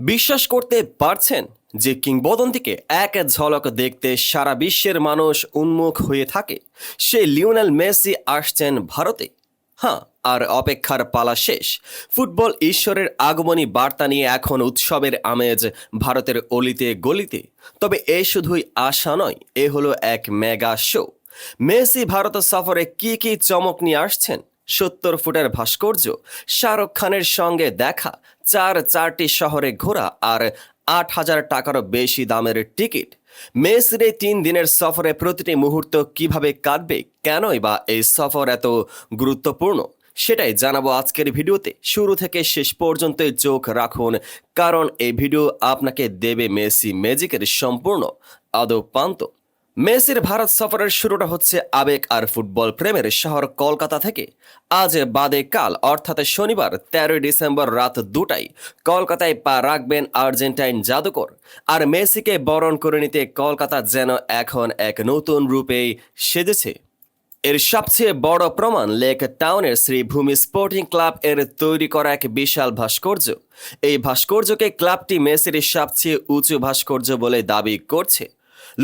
বিশ্বাস করতে পারছেন যে কিংবদন্তিকে এক ঝলক দেখতে সারা বিশ্বের মানুষ উন্মুখ হয়ে থাকে? সে লিওনেল মেসি আসছেন ভারতে। হ্যাঁ আর অপেক্ষার পালা শেষ। ফুটবল ঈশ্বরের আগমনী বার্তা নিয়ে এখন উৎসবের আমেজ ভারতের অলিতে গলিতে। তবে এ শুধুই আশা নয়, এ হলো এক মেগা শো। মেসি ভারত সফরে কি কি চমক নিয়ে আসছেন? সত্তর ফুটের ভাস্কর্য, শাহরুখ খানের সঙ্গে দেখা চার চারটি শহরে ঘোরা আর আট হাজার টাকারও বেশি দামের টিকিট। মেসির এই তিন দিনের সফরে প্রতিটি মুহূর্ত কীভাবে কাটবে, কেনই বা এই সফর এত গুরুত্বপূর্ণ, সেটাই জানাব আজকের ভিডিওতে। শুরু থেকে শেষ পর্যন্তই চোখ রাখুন, কারণ এই ভিডিও আপনাকে দেবে মেসি ম্যাজিকের সম্পূর্ণ আদৌ পান্ত মেসির ভারত সফরের শুরুটা হচ্ছে আবেগ আর ফুটবল প্রেমের শহর কলকাতা থেকে। আজ বাদে কাল, অর্থাৎ শনিবার, তেরোই ডিসেম্বর রাত দুটায় কলকাতায় পা রাখবেন আর্জেন্টাইন জাদুকর। আর মেসিকে বরণ করে নিতে কলকাতা যেন এখন এক নতুন রূপেই সেজেছে। এর সবচেয়ে বড় প্রমাণ লেক টাউনের শ্রীভূমি স্পোর্টিং ক্লাব এর তৈরি করা এক বিশাল ভাস্কর্য। এই ভাস্কর্যকে ক্লাবটি মেসির সবচেয়ে উঁচু ভাস্কর্য বলে দাবি করছে।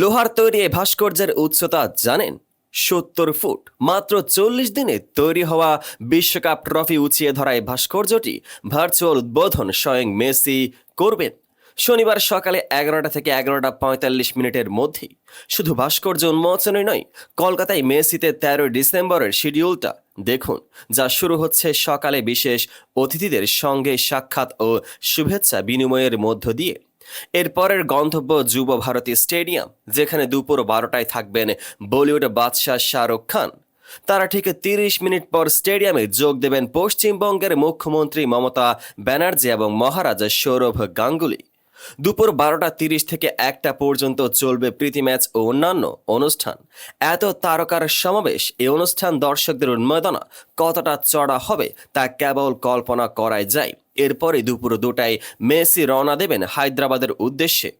লোহার তৈরি এই ভাস্কর্যের উচ্চতা জানেন? সত্তর ফুট। মাত্র চল্লিশ দিনে তৈরি হওয়া বিশ্বকাপ ট্রফি উঁচিয়ে ধরা এই ভাস্কর্যটি ভার্চুয়াল উদ্বোধন স্বয়ং মেসি করবেন। শনিবার সকালে এগারোটা থেকে এগারোটা পঁয়তাল্লিশ মিনিটের মধ্যেই। শুধু ভাস্কর্য উন্মোচনই নয়, কলকাতায় মেসিতে তেরোই ডিসেম্বরের শিডিউলটা দেখুন, যা শুরু হচ্ছে সকালে বিশেষ অতিথিদের সঙ্গে সাক্ষাৎ ও শুভেচ্ছা বিনিময়ের মধ্য দিয়ে। এরপরের গন্তব্য যুব ভারতী স্টেডিয়াম, যেখানে দুপুর বারোটায় থাকবেন বলিউড বাদশাহ শাহরুখ খান। তারা ঠিক তিরিশ মিনিট পর স্টেডিয়ামে যোগ দেবেন পশ্চিমবঙ্গের মুখ্যমন্ত্রী মমতা ব্যানার্জি এবং মহারাজা সৌরভ গাঙ্গুলি। দুপুর বারোটা তিরিশ থেকে একটা পর্যন্ত চলবে প্রীতি ম্যাচ ও অন্যান্য অনুষ্ঠান। এত তারকার সমাবেশ, এই অনুষ্ঠান দর্শকদের উন্মাদনা কতটা চড়া হবে তা কেবল কল্পনা করাই যায়। এরপরে দুপুর দুটায় মেসি রওনা দেবেন হায়দ্রাবাদের উদ্দেশ্যে।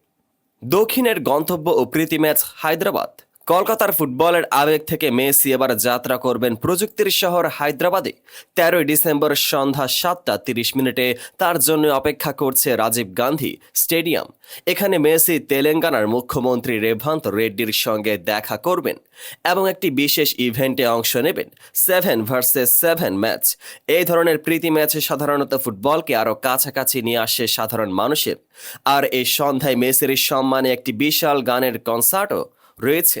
দক্ষিণের গন্তব্য ও প্রীতি ম্যাচ হায়দ্রাবাদ। কলকাতার ফুটবলের আবেগ থেকে মেসি এবার যাত্রা করবেন প্রযুক্তির শহর হায়দ্রাবাদে। তেরোই ডিসেম্বর সন্ধ্যা সাতটা তিরিশ মিনিটে তার জন্য অপেক্ষা করছে রাজীব গান্ধী স্টেডিয়াম। এখানে মেসি তেলেঙ্গানার মুখ্যমন্ত্রী রেভান্ত রেড্ডির সঙ্গে দেখা করবেন এবং একটি বিশেষ ইভেন্টে অংশ নেবেন, সেভেন ভার্সেস সেভেন ম্যাচ। এই ধরনের প্রীতি ম্যাচে সাধারণত ফুটবলকে আরও কাছাকাছি নিয়ে আসে সাধারণ মানুষের। আর এই সন্ধ্যায় মেসির সম্মানে একটি বিশাল গানের কনসার্টও রয়েছে।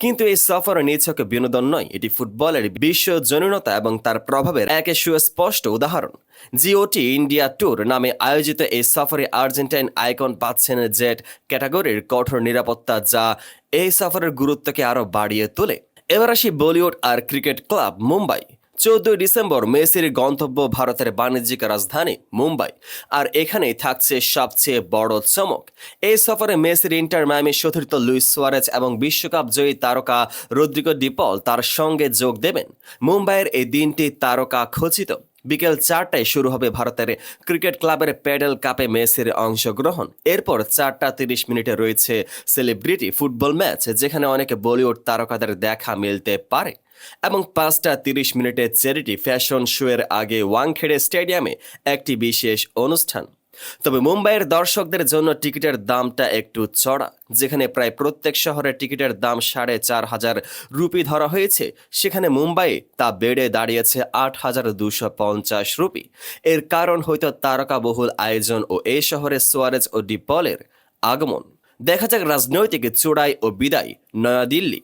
কিন্তু এই সফর নিছক বিনোদন নয়, এটি ফুটবলের বিশ্বজনীনতা এবং তার প্রভাবের এক সুস্পষ্ট উদাহরণ। জিওটি ইন্ডিয়া ট্যুর নামে আয়োজিত এই সফরে আর্জেন্টাইন আইকন পাচ্ছেন জেট ক্যাটাগরির কঠোর নিরাপত্তা যা এই সফরের গুরুত্বকে আরও বাড়িয়ে তোলে। এবার আসি বলিউড আর ক্রিকেট ক্লাব মুম্বাই। চোদ্দই ডিসেম্বর মেসির গন্তব্য ভারতের বাণিজ্যিক রাজধানী মুম্বাই। আর এখানেই থাকছে সবচেয়ে বড় চমক। এই সফরে মেসির ইন্টার মায়ামি চতুর্থ লুইস সোয়ারেজ এবং বিশ্বকাপ জয়ী তারকা রদ্রিগো ডিপল তার সঙ্গে যোগ দেবেন। মুম্বাইয়ের এই দিনটি তারকা খচিত। বিকেল চারটায় শুরু হবে ভারতের ক্রিকেট ক্লাবের প্যাডেল কাপে মেসির অংশগ্রহণ। এরপর চারটা তিরিশ মিনিটে রয়েছে সেলিব্রিটি ফুটবল ম্যাচ, যেখানে অনেক বলিউড তারকাদের দেখা মিলতে পারে। এবং পাঁচটা তিরিশ মিনিটে চ্যারিটি ফ্যাশন শোয়ের আগে ওয়াংখেড়ে স্টেডিয়ামে একটি বিশেষ অনুষ্ঠান। তবে মুম্বাইয়ের দর্শকদের জন্য টিকিটের দামটা একটু চড়া, যেখানে প্রায় প্রত্যেক শহরে টিকিটের দাম সাড়ে চার হাজার রুপি ধরা হয়েছে। সেখানে মুম্বাইয়ে তা বেড়ে দাঁড়িয়েছে আট হাজার দুশো পঞ্চাশ রুপি। এর কারণ হয়তো তারকাবহুল আয়োজন ও এই শহরে সোয়ারেজ ও ডিপলের আগমন। দেখা যাক রাজনৈতিক চূড়াই ও বিদায়, নয়াদিল্লি।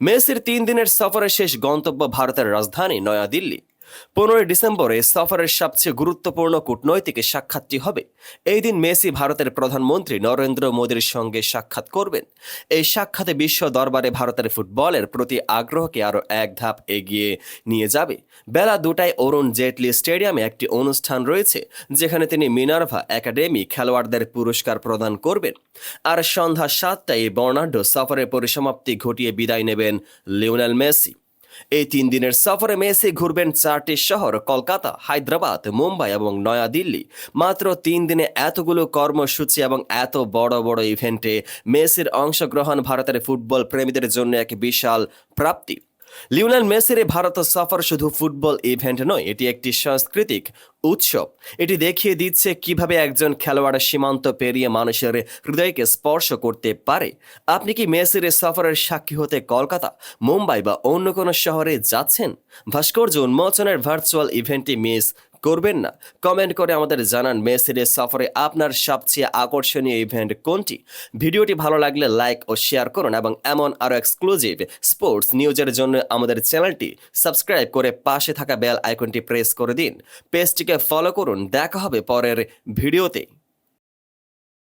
মেসির তিন দিনের সফরের শেষ গন্তব্য ভারতের রাজধানী, নয়াদিল্লি। পনেরোই ডিসেম্বরে সফরের সবচেয়ে গুরুত্বপূর্ণ কূটনৈতিক সাক্ষাৎটি হবে। এই দিন মেসি ভারতের প্রধানমন্ত্রী নরেন্দ্র মোদীর সঙ্গে সাক্ষাৎ করবেন। এই সাক্ষাতে বিশ্ব দরবারে ভারতের ফুটবলের প্রতি আগ্রহকে আরও এক ধাপ এগিয়ে নিয়ে যাবে। বেলা দুটায় অরুণ জেটলি স্টেডিয়ামে একটি অনুষ্ঠান রয়েছে, যেখানে তিনি মিনার্ভা একাডেমি খেলোয়াড়দের পুরস্কার প্রদান করবেন। আর সন্ধ্যা সাতটায় বর্ণাঢ্য সফরের পরিসমাপ্তি ঘটিয়ে বিদায় নেবেন লিওনেল মেসি। এই তিন দিনের সফরে মেসি ঘুরবেন চারটি শহর, কলকাতা, হায়দ্রাবাদ, মুম্বাই এবং নয়াদিল্লি। মাত্র তিন দিনে এতগুলো কর্মসূচি এবং এত বড় বড় ইভেন্টে মেসির অংশগ্রহণ ভারতের ফুটবল প্রেমীদের জন্য এক বিশাল প্রাপ্তি। লিওনেল মেসির ভারত সফর শুধু ফুটবল ইভেন্ট নয়, এটি একটি সাংস্কৃতিক উৎসব। এটি দেখিয়ে দিচ্ছে কীভাবে একজন খেলোয়াড় সীমান্ত পেরিয়ে মানুষের হৃদয়কে স্পর্শ করতে পারে। আপনি কি মেসির সফরের সাক্ষী হতে কলকাতা, মুম্বাই বা অন্য কোনো শহরে যাচ্ছেন? ভাস্কর্য উন্মোচনের ভার্চুয়াল ইভেন্টটি মিস করবেন না। কমেন্ট করে আমাদের জানান, মেসির সফরে আপনার সবচেয়ে আকর্ষণীয় ইভেন্ট কোনটি? ভিডিওটি ভালো লাগলে লাইক ও শেয়ার করুন এবং এমন আরও এক্সক্লুসিভ স্পোর্টস নিউজের জন্য আমাদের চ্যানেলটি সাবস্ক্রাইব করে পাশে থাকা বেল আইকনটি প্রেস করে দিন। পেজটিকে ফলো করুন। দেখা হবে পরের ভিডিওতে।